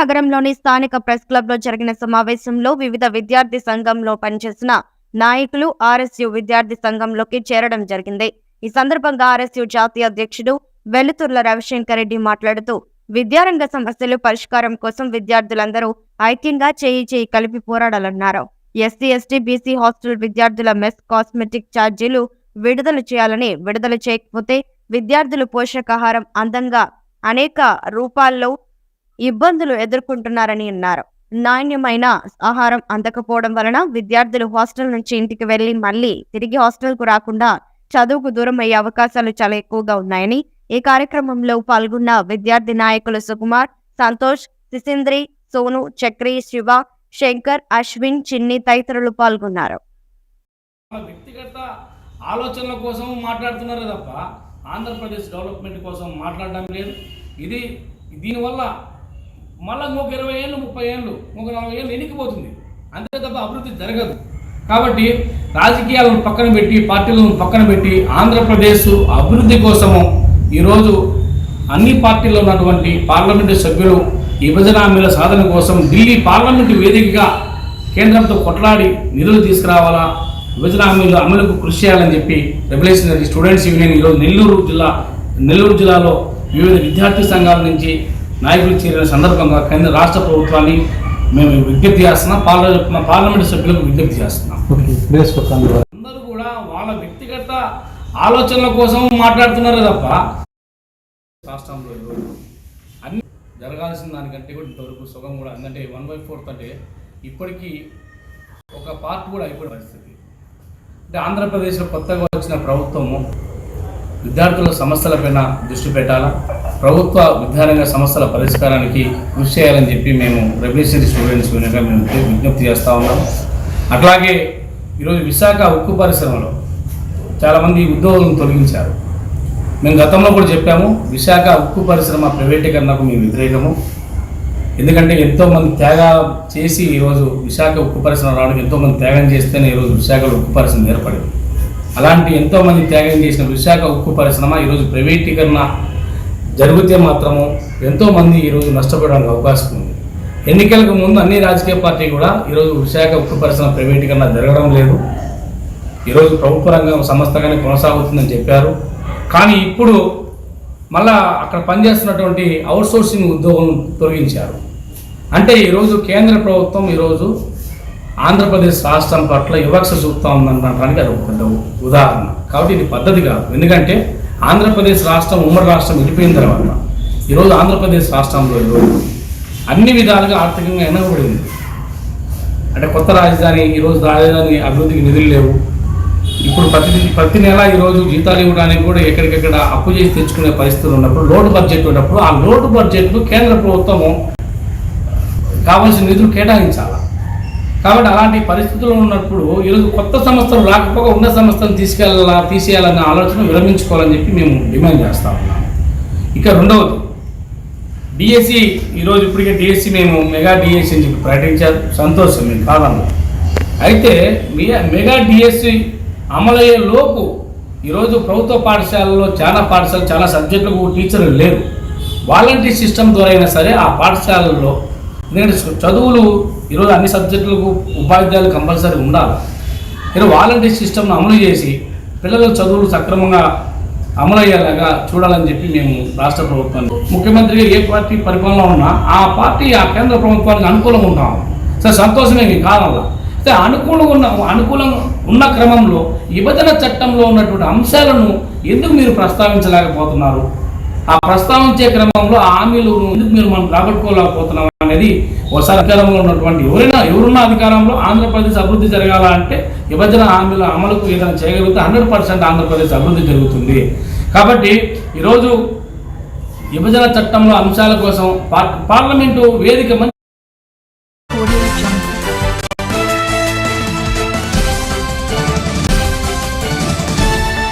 నగరంలోని స్థానిక ప్రెస్ క్లబ్లో జరిగిన సమావేశంలో వివిధ విద్యార్థి సంఘంలో పనిచేసిన నాయకులు ఆర్ఎస్యు విద్యార్థి సంఘంలోకి చేరడం జరిగింది. ఈ సందర్భంగా ఆర్ఎస్యు జాతీయ అధ్యక్షుడు వెలుతుర్ల రవిశంకర్ రెడ్డి మాట్లాడుతూ విద్యారంగ సమస్యలు పరిష్కారం కోసం విద్యార్థులందరూ ఐక్యంగా చేయి చేయి కలిపి పోరాడాలన్నారు. ఎస్సీ ఎస్టీ బీసీ హాస్టల్ విద్యార్థుల మెస్ కాస్మెటిక్ ఛార్జీలు విడుదల చేయాలని విడుదల చేయకపోతే విద్యార్థులు పోషకాహారం అందంగా అనేక రూపాల్లో ఇబ్బందులు ఎదుర్కొంటున్నారని అన్నారు. నాణ్యమైన ఆహారం అందకపోవడం వలన విద్యార్థులు హాస్టల్ నుంచి ఇంటికి వెళ్ళి మళ్ళీ తిరిగి హాస్టల్కు రాకుండా చదువుకు దూరం అయ్యే అవకాశాలు చాలా ఎక్కువగా ఉన్నాయని ఈ కార్యక్రమంలో పాల్గొన్న విద్యార్థి నాయకులు సుకుమార్ సంతోష్ సిసింద్రి సోను చక్రి శివ శంకర్ అశ్విన్ చిన్ని తదితరులు పాల్గొన్నారు. వ్యక్తిగత ఆలోచనల కోసం మాట్లాడుతున్నారు తప్ప ఆంధ్రప్రదేశ్ డెవలప్మెంట్ కోసం మాట్లాడడం లేదు. ఇది దీనివల్ల మళ్ళీ ఇంకొక ఇరవై ఏళ్ళు ముప్పై ఏళ్ళు ఇంకొక నలభై ఏళ్ళు ఎన్నికపోతుంది అంతే తప్ప అభివృద్ధి జరగదు. కాబట్టి రాజకీయాలను పక్కన పెట్టి పార్టీలను పక్కన పెట్టి ఆంధ్రప్రదేశ్ అభివృద్ధి కోసము ఈరోజు అన్ని పార్టీల్లో ఉన్నటువంటి పార్లమెంటు సభ్యులు విభజన హామీల సాధన కోసం ఢిల్లీ పార్లమెంటు వేదికగా కేంద్రంతో కొట్లాడి నిధులు తీసుకురావాలా? విభజన హామీలు అమలుకు కృషి చేయాలని చెప్పి రెవల్యూషనరీ స్టూడెంట్స్ యూనియన్ ఈరోజు నెల్లూరు జిల్లా నెల్లూరు జిల్లాలో వివిధ విద్యార్థి సంఘాల నుంచి నాయకులు చేరిన సందర్భంగా కేంద్ర రాష్ట్ర ప్రభుత్వాన్ని మేము విజ్ఞప్తి చేస్తున్నాం. పార్ల మా పార్లమెంటు సభ్యులకు విజ్ఞప్తి చేస్తున్నాం. అందరూ కూడా వాళ్ళ వ్యక్తిగత ఆలోచనల కోసం మాట్లాడుతున్నారు తప్ప రాష్ట్రంలో అన్ని జరగాల్సిన దానికంటే కూడా ఇంతవరకు సుఖం కూడా ఎందుకంటే వన్ బై ఫోర్త్ అంటే ఇప్పటికీ ఒక పార్ట్ కూడా అయిపోయిన పరిస్థితి. అంటే ఆంధ్రప్రదేశ్లో కొత్తగా వచ్చిన ప్రభుత్వము విద్యార్థుల సమస్యలపైన దృష్టి పెట్టాలా? ప్రభుత్వ విద్యారంగ సమస్యల పరిష్కారానికి కృషి చేయాలని చెప్పి మేము రెవల్యూషనరీ స్టూడెంట్స్ వినగా మేము విజ్ఞప్తి చేస్తూ ఉన్నాం. అట్లాగే ఈరోజు విశాఖ ఉక్కు పరిశ్రమలో చాలామంది ఉద్యోగులను తొలగించారు. మేము గతంలో కూడా చెప్పాము విశాఖ ఉక్కు పరిశ్రమ ప్రైవేటీకరణకు మేము వ్యతిరేకము. ఎందుకంటే ఎంతోమంది త్యాగం చేసి ఈరోజు విశాఖ ఉక్కు పరిశ్రమ రావడం ఎంతోమంది త్యాగం చేస్తేనే ఈరోజు విశాఖలో ఉక్కు పరిశ్రమ ఏర్పడింది. అలాంటి ఎంతోమంది త్యాగం చేసిన విశాఖ ఉక్కు పరిశ్రమ ఈరోజు ప్రైవేటీకరణ జరిగితే మాత్రము ఎంతోమంది ఈరోజు నష్టపోవడానికి అవకాశం ఉంది. ఎన్నికలకు ముందు అన్ని రాజకీయ పార్టీ కూడా ఈరోజు విశాఖ ఉక్కు పరిశ్రమ ప్రైవేటీకరణ జరగడం లేదు. ఈరోజు ప్రభుత్వ రంగం సంస్థగానే కొనసాగుతుందని చెప్పారు. కానీ ఇప్పుడు మళ్ళా అక్కడ పనిచేస్తున్నటువంటి అవుట్సోర్సింగ్ ఉద్యోగం తొలగించారు. అంటే ఈరోజు కేంద్ర ప్రభుత్వం ఈరోజు ఆంధ్రప్రదేశ్ రాష్ట్రం పట్ల వివక్ష చూపుతా ఉందనడానికి అది ఒక ఉదాహరణ. కాబట్టి ఇది పద్ధతి కాదు ఎందుకంటే ఆంధ్రప్రదేశ్ రాష్ట్రం ఉమ్మడి రాష్ట్రం విడిపోయిన తర్వాత ఈరోజు ఆంధ్రప్రదేశ్ రాష్ట్రంలో అన్ని విధాలుగా ఆర్థికంగా ఎనగబడింది అంటే కొత్త రాజధాని ఈరోజు రాజధాని అభివృద్ధికి నిధులు లేవు. ఇప్పుడు ప్రతి ప్రతి నెల ఈరోజు జీతాలు ఇవ్వడానికి కూడా ఎక్కడికెక్కడ అప్పు చేసి తెచ్చుకునే పరిస్థితులు ఉన్నప్పుడు లోటు బడ్జెట్ ఉన్నప్పుడు ఆ లోటు బడ్జెట్ను కేంద్ర ప్రభుత్వము కావాల్సిన నిధులు కేటాయించాలా? కాబట్టి అలాంటి పరిస్థితులు ఉన్నప్పుడు ఈరోజు కొత్త సంస్థలు రాకపోగా ఉన్న సంస్థను తీసుకెళ్ళాలా తీసేయాలన్న ఆలోచన విరమించుకోవాలని చెప్పి మేము డిమాండ్ చేస్తా ఉన్నాము. ఇక రెండవది డిఎస్సి ఈరోజు ఇప్పటికే డిఎస్సి మేము మెగా డిఎస్సి అని చెప్పి ప్రకటించారు. సంతోషం మేము కాదన్నా అయితే మెగా మెగా డిఎస్సి అమలయ్యే లోపు ఈరోజు ప్రభుత్వ పాఠశాలలో చాలా పాఠశాలలు చాలా సబ్జెక్టులకు టీచర్లు లేరు. వాలంటీర్ సిస్టమ్ ద్వారా అయినా సరే ఆ పాఠశాలల్లో ఎందుకంటే చదువులు ఈరోజు అన్ని సబ్జెక్టులకు ఉపాధ్యాయులు కంపల్సరీ ఉండాలి. ఈరోజు వాలంటీర్ సిస్టమ్ను అమలు చేసి పిల్లల చదువులు సక్రమంగా అమలయ్యేలాగా చూడాలని చెప్పి మేము రాష్ట్ర ప్రభుత్వాన్ని ముఖ్యమంత్రిగా ఏ పార్టీ పరిపాలన ఉన్నా ఆ పార్టీ ఆ కేంద్ర ప్రభుత్వానికి అనుకూలంగా ఉంటాం. సరే సంతోషమే మీ కాలంలో అయితే అనుకూలంగా ఉన్న అనుకూలంగా ఉన్న క్రమంలో విభజన చట్టంలో ఉన్నటువంటి అంశాలను ఎందుకు మీరు ప్రస్తావించలేకపోతున్నారు? ఆ ప్రస్తావించే క్రమంలో ఆ హామీలు ఎందుకు మీరు మనం రాబట్టుకోలేకపోతున్నాం అనేది ఒకసారి అధికారంలో ఉన్నటువంటి ఎవరైనా ఎవరున్న అధికారంలో ఆంధ్రప్రదేశ్ అభివృద్ధి జరగాల అంటే విభజన హామీల అమలుకు ఏదైనా చేయగలిగితే హండ్రెడ్ పర్సెంట్ ఆంధ్రప్రదేశ్ అభివృద్ధి జరుగుతుంది. కాబట్టి ఈరోజు విభజన చట్టంలో అంశాల కోసం పార్లమెంటు వేదిక